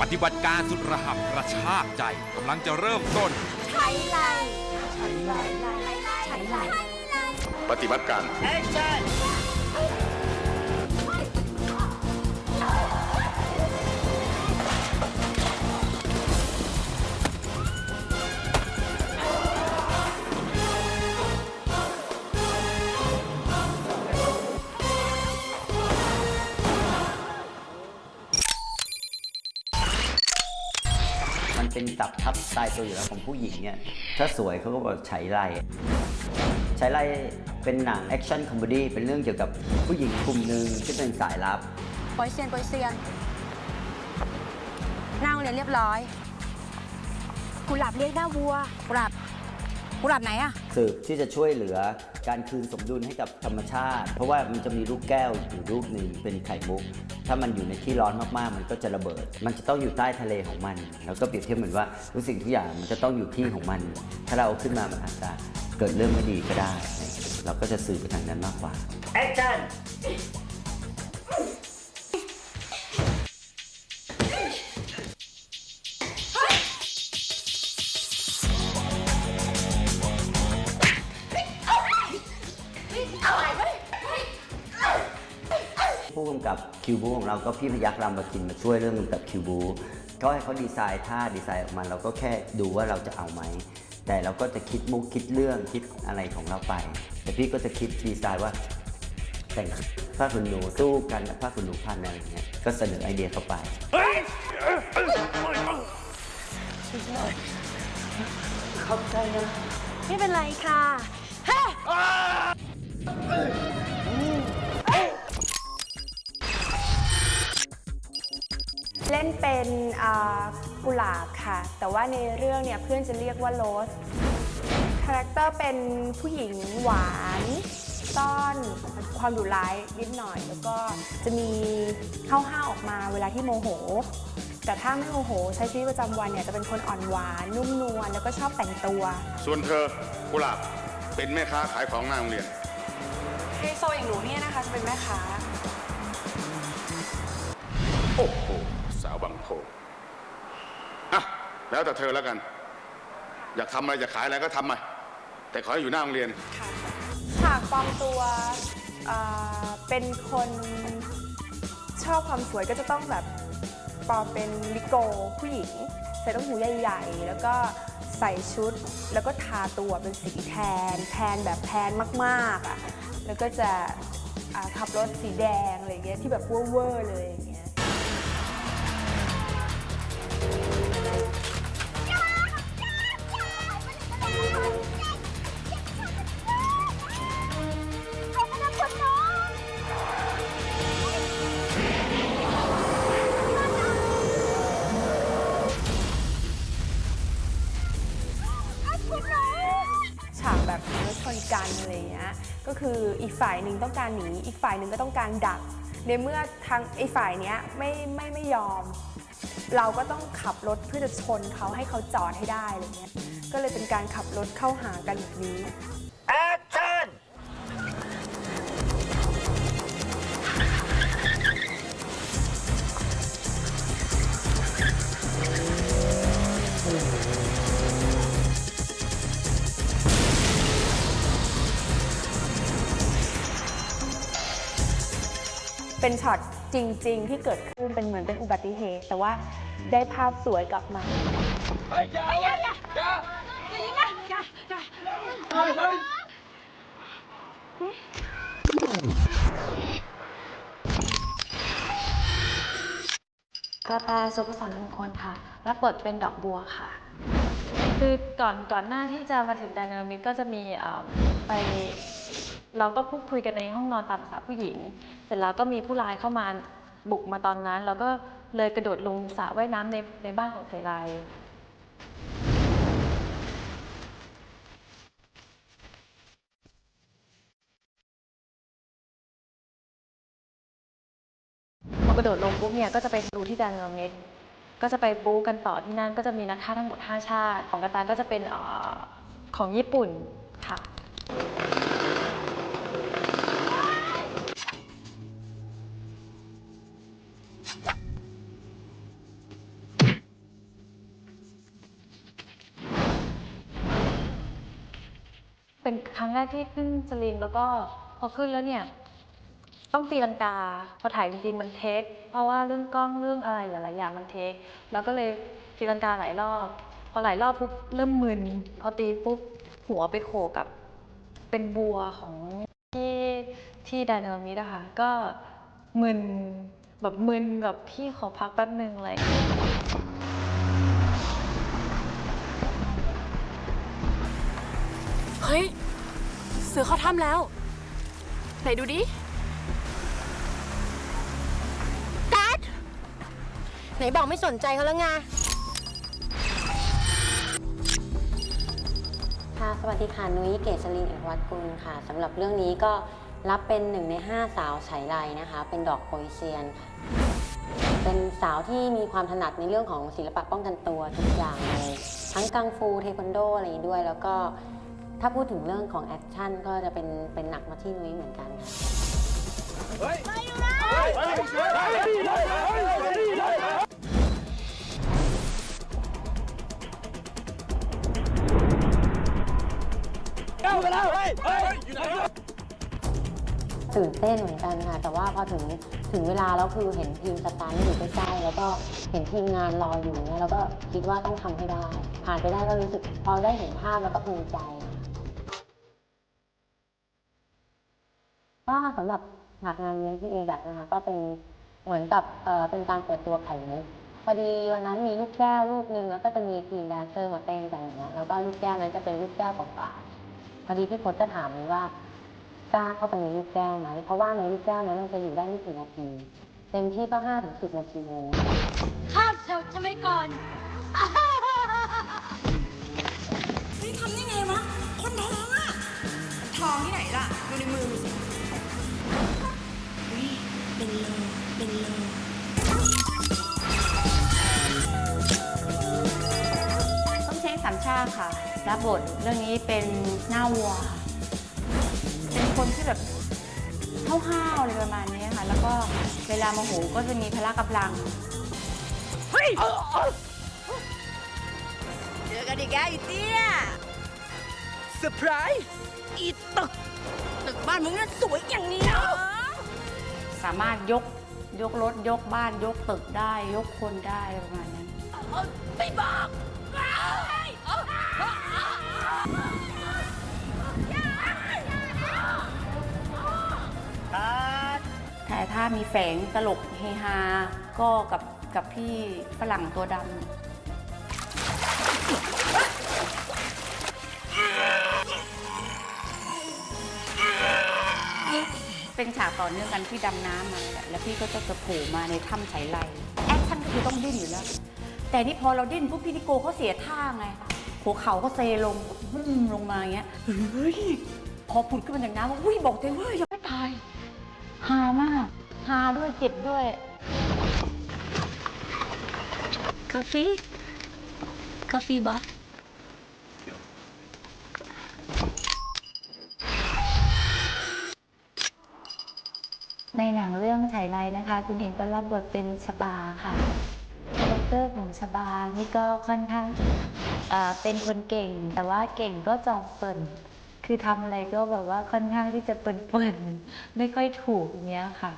ปฏิบัติการสุดระหับกระชากใจกำลังจะเริ่มต้น ใช้ไรใช้ไรใช้ไรปฏิบัติการมัน เป็นตับทับตายตัวอยู่แล้วของผู้หญิงเนี่ยถ้าสวยเขาก็บอกใช้ไรใช้ไรเป็นหนังแอคชั่นคอมเมดี้เป็นเรื่องเกี่ยวกับผู้หญิงกลุ่มหนึ่งที่เป็นสายลับโปอยเซียนโปอยเซียนหน้าโรงเรียนเรียบร้อยกุหลาบเรียกหน้าวัวกุหลาบกุหลาบไหนอะสืบที่จะช่วยเหลือ การคืนสมดุลให้กับธรรมชาติ เพราะว่ามันจะมีลูกแก้วอยู่ลูกหนึ่งเป็นไข่มุก ถ้ามันอยู่ในที่ร้อนมากๆ มันก็จะระเบิด มันจะต้องอยู่ใต้ทะเลของมัน แล้วก็เปรียบเทียบเหมือนว่าทุกสิ่งทุกอย่างมันจะต้องอยู่ที่ของมัน ถ้าเราเอาขึ้นมามันอาจจะเกิดเรื่องไม่ดีก็ได้ เราก็จะสื่อไปทางนั้นมากกว่าแอคชั่น คิวบูของเราก็พี่พยักรามกินมาช่วยเรื่องกำกับคิวบูก็ให้เขาดีไซน์ท่าดีไซน์ออกมาเราก็แค่ดูว่าเราจะเอาไหมแต่เราก็จะคิดมุกคิดเรื่องคิดอะไรของเราไป แต่พี่ก็จะคิดดีไซน์ว่า แต่งผ้าขนหนูสู้กันกับผ้าขนหนูพันอะไรอย่างเงี้ยก็เสนอไอเดียเข้าไปไม่เป็นไรค่ะเฮ้ นเป็นอ่ากุหลาบค่ะ แต่ว่าในเรื่องเนี่ยเพื่อนจะเรียกว่าโรสคาแรคเตอร์เป็นผู้หญิงหวานซ่อนความดุร้ายนิดหน่อย แล้วก็จะมีห้าวๆออกมาเวลาที่โมโห แต่ถ้าไม่โมโห ใช้ชีวิตประจำวันเนี่ยจะเป็นคนอ่อนหวานนุ่มนวลแล้วก็ชอบแต่งตัว ส่วนเธอกุหลาบเป็นแม่ค้าขายของหน้าโรงเรียนไฮโซอย่างหนูเนี่ยนะคะจะเป็นแม่ค้าโอ้โหสาวบางโพอะแล้วแต่เธอแล้วกัน อยากทำอะไรจะขายอะไรก็ทำมาแต่ขอให้อยู่หน้าโรงเรียนฉากปลอมตัวเอ่อเป็นคนชอบความสวยก็จะต้องแบบปลอมเป็นลิโกผู้หญิง ใส่ต้องหูใหญ่ๆ แล้วก็ใส่ชุด แล้วก็ทาตัวเป็นสีแทน แทนแบบแทนมากๆอะแล้วก็จะอ่าขับรถสีแดงอะไรเงี้ยที่แบบเว่อร์ๆเลย คืออีกฝ่ายหนึ่งต้องการหนี อีกฝ่ายหนึ่งก็ต้องการดัก ในเมื่อทางไอ้ฝ่ายเนี้ยไม่ไม่ไม่ยอม เราก็ต้องขับรถเพื่อจะชนเขาให้เขาจอดให้ได้อะไรเงี้ยก็เลยเป็นการขับรถเข้าหากันแบบนี้ แอค เป็นช็อตจริง ๆ ที่เกิดขึ้นเป็นเหมือนเป็นอุบัติเหตุ แต่ว่าได้ภาพสวยกลับมากาแฟสุภสรมงคลค่ะ รับบทเป็นดอกบัวค่ะ คือก่อนก่อนหน้าที่จะมาถึงแดนนามิตก็จะมีเอ่อไป เราก็พูดคุยกันในห้องนอนตามภาษาผู้หญิง เสร็จแล้วก็มีผู้ร้ายเข้ามาบุกมาตอนนั้น เราก็เลยกระโดดลงสระว่ายน้ำในในบ้านของเสรายพอกระโดดลงปุ๊บเนี่ยก็จะไปดูที่แดนนามิตก็จะไปบู๊กันต่อที่นั่นก็จะมีนักฆ่าทั้งหมด 5 ชาติ ของกระตานก็จะเป็นอของญี่ปุ่นค่ะ ครั้งแรกที่ขึ้นสลิงแล้วก็พอขึ้นแล้วเนี่ย ต้องตีลังกา พอถ่ายจริงๆมันเทค เพราะว่าเรื่องกล้องเรื่องอะไรหลายๆอย่างมันเทค แล้วก็เลยตีลังกาหลายรอบ พอหลายรอบปุ๊บเริ่มมึน พอตีปุ๊บหัวไปโขกกับเป็นบัวของที่ที่ไดนามิดอะค่ะ ก็มึนแบบมึนแบบพี่ขอพักแป๊บนึงอะไรอย่างเงี้ย สือเขาทำแล้ว ไหนดูดิดัดไหนบอกไม่สนใจเขาแล้วไงค่ะสวัสดีค่ะ นุ้ยเกษรินเอกวัตกุลค่ะสำหรับเรื่องนี้ก็รับเป็นหนึ่งใน 5 สาวไฉไลนะคะ เป็นดอกโปยเซียนค่ะ เป็นสาวที่มีความถนัดในเรื่องของศิลปะป้องกันตัวทุกอย่างเลย ทั้งกังฟูเทควันโดอะไรอย่างนี้ด้วย แล้วก็ ถ้าพูดถึงเรื่องของแอคชั่นก็จะเป็นเป็นหนักมาที่นุ้ยเหมือนกันค่ะตื่นเต้นเหมือนกันค่ะ แต่ว่าพอถึงถึงเวลาแล้วคือเห็นทีมสตาร์อยู่ใกล้ๆแล้วก็เห็นทีมงานรออยู่เนี่ยแล้วก็คิดว่าต้องทำให้ได้ ผ่านไปได้ก็รู้สึกพอได้เห็นภาพแล้วก็ภูมิใจ สำหรับงานงานนี้ที่เอแบบนะคะก็เป็นเหมือนกับเอ่อเป็นการเปิดตัวไข่มุกพอดีวันนั้นมีลูกแก้วลูกหนึงแล้วก็จะมีทีมแดนเซอร์มาเต้นกันอย่างเงี้ยแล้วก็ลูกแก้วนั้นจะเป็นลูกแก้วเปล่าๆพอดีพี่พจน์จะถามเลยว่ากล้าเข้าไปในลูกแก้วไหมเพราะว่าในลูกแก้วนั้นมันจะอยู่ได้ไม่กี่นาทีเต็มที่ก็ห้าถึงสิบนาทีเลยข้ามเซลใช่ไหมก่อนทองที่ไหนล่ะดูในมือสิ ต้องใช้สามชาติค่ะ รับบทเรื่องนี้เป็นหน้าวัวค่ะเป็นคนที่แบบห้าวๆอะไรประมาณนี้ค่ะ แล้วก็เวลาโมโหก็จะมีพละกำลังเจอกันอีกแล้วอีเตี้ยเซอร์ไพรส์อีตึก ตึกบ้านมึงน่ะสวยอย่างนี้นะสามารถยก ยกรถยกบ้านยกตึกได้ ยกคนได้ประมาณนั้นไม่บอกแต่ถ้ามีแฝงตลกเฮฮา ก็กับกับพี่ฝรั่งตัวดำ เป็นฉากต่อเนื่องกันที่ดำน้ำมาแหละแล้วพี่ก็จะจะโผล่มาในถ้ำไฉไลแอคชั่นก็คือต้องดิ้นอยู่แล้ว แต่นี่พอเราดิ้นปุ๊บพี่นิโกเขาเสียท่าไงหัวเข่าก็เซลงบึ้มลงมาอย่างเงี้ยเฮ้ยพอผุดขึ้นมาจากน้ำว่าอุ้ยบอกตัวเองว่ายังไม่ตายฮามากฮาด้วยเจ็บด้วยกาแฟกาแฟบอ ในหนังเรื่องไฉไลนะคะ คุณเห็นก็รับบทเป็นชบาค่ะคาแรคเตอร์ของชบานี่ก็ค่อนข้างอ่าเป็นคนเก่ง แต่ว่าเก่งก็จอมเปิ่นคือทำอะไรก็แบบว่าค่อนข้างที่จะเปิ่นๆไม่ค่อยถูกอย่างเงี้ยค่ะ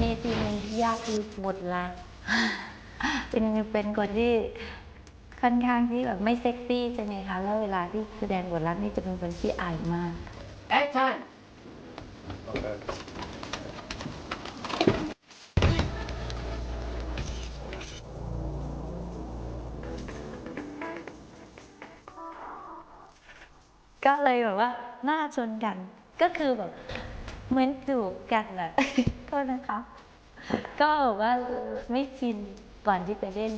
มีซีนหนึ่งที่ยากคือหมดละ เป็นเป็นคนที่ ค่อนข้างที่แบบไม่เซ็กซี่ใช่ไหมคะแล้วเวลาที่แสดงบทรักนี่จะเป็นคนที่อายมากก็เลยแบบว่าหน้าชนกันก็คือแบบเหมือนจูบกันอะก็นะคะ ก็แบบว่าไม่ชินก่อนที่จะเล่น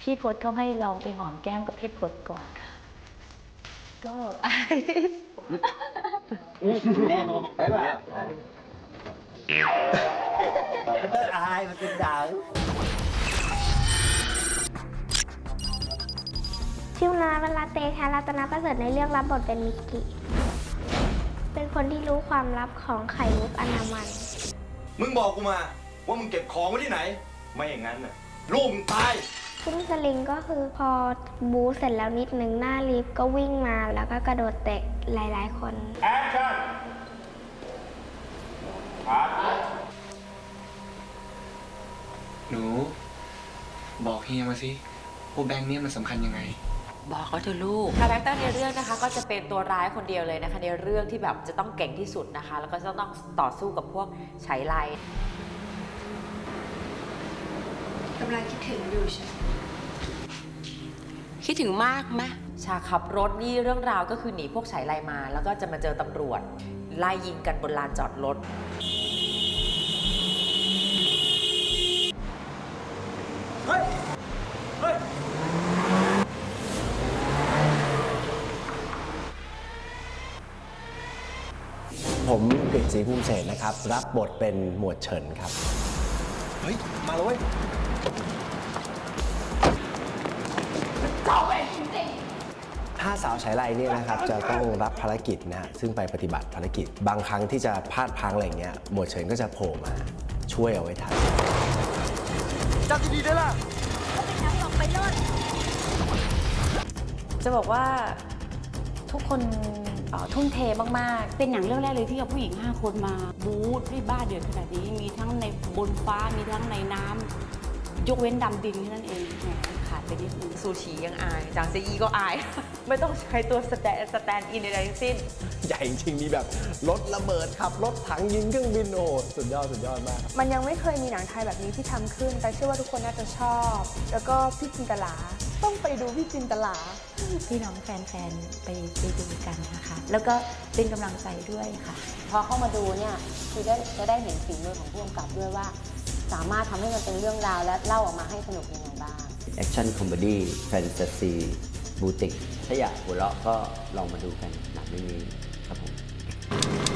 พี่พศเขาให้เราไปหอมแก้มกับพี่พศก่อนค่ะ ก็อายมันเป็นดาวชื่อนาเวลาเตชะรัตนประเสริฐในเรื่องรับบทเป็นมิกกี้ เป็นคนที่รู้ความลับของไข่มุกอนามัน มึงบอกกูมา ว่ามึงเก็บของไว้ที่ไหน ไม่อย่างนั้นน่ะลูกมึงตาย ขึ้นสลิงก็คือพอบูเสร็จแล้วนิดนึงหน้าลิฟต์ก็วิ่งมาแล้วก็กระโดดเตะหลายๆ คน แอคชั่นครับหนู บอกเฮียมาสิว่าแบงค์เนี่ยมันสำคัญยังไง บอกเขาเถอะลูก คาแรคเตอร์ในเรื่องนะคะ ก็จะเป็นตัวร้ายคนเดียวเลยนะคะ ในเรื่องที่แบบจะต้องเก่งที่สุดนะคะ แล้วก็จะต้องต่อสู้กับพวกไฉไลกำลังคิดถึงอยู่ใช่ไหมคิดถึงมากไหมฉากขับรถนี่เรื่องราวก็คือหนีพวกไฉไลมา แล้วก็จะมาเจอตำรวจ ไล่ยิงกันบนลานจอดรถผมกฤษศรีภูมิเศษนะครับ รับบทเป็นหมวดเฉินครับ เฮ้ย มาแล้วเว้ย ห้าสาวฉายไลเนี่ยนะครับจะต้องรับภารกิจนะฮะซึ่งไปปฏิบัติภารกิจ บางครั้งที่จะพลาดพลังอะไรอย่างเงี้ยหมวดเฉินก็จะโผล่มาช่วยเอาไว้ทันจะบอกว่าทุกคนเอ่อทุ่มเทมาก เป็นหนังเรื่องแรกเลยที่เอาผู้หญิง 5 คนมาบู๊ด้วยบ้าเดือดขนาดนี้ มีทั้งในบนฟ้ามีทั้งในน้ำ ยกเว้นดำดินแค่นั้นเองแหมขาดไปนิดนึงซูชิยังอาย จางเซอีก็อาย ไม่ต้องใช้ตัวสแตนสแตนอินใดๆทั้งสิ้น ใหญ่จริงๆมีแบบรถระเบิดขับรถถังยิงเครื่องบินโอ้โหสุดยอดสุดยอดมาก มันยังไม่เคยมีหนังไทยแบบนี้ที่ทำขึ้น แต่เชื่อว่าทุกคนน่าจะชอบ แล้วก็พี่จินตลา ต้องไปดูพี่จินตลา พี่น้องแฟนๆ ไปไปดูกันนะคะ แล้วก็เป็นกำลังใจด้วยค่ะ พอเข้ามาดูเนี่ยคือได้จะได้เห็นฝีมือของผู้กำกับด้วยว่า สามารถทำให้มันเป็นเรื่องราวและเล่าออกมาให้สนุกยังไงบ้าง แอคชั่นคอมเมดี้แฟนตาซีบูติกถ้าอยากหัวเราะก็ลองมาดูกันหนังเรื่องนี้ครับผม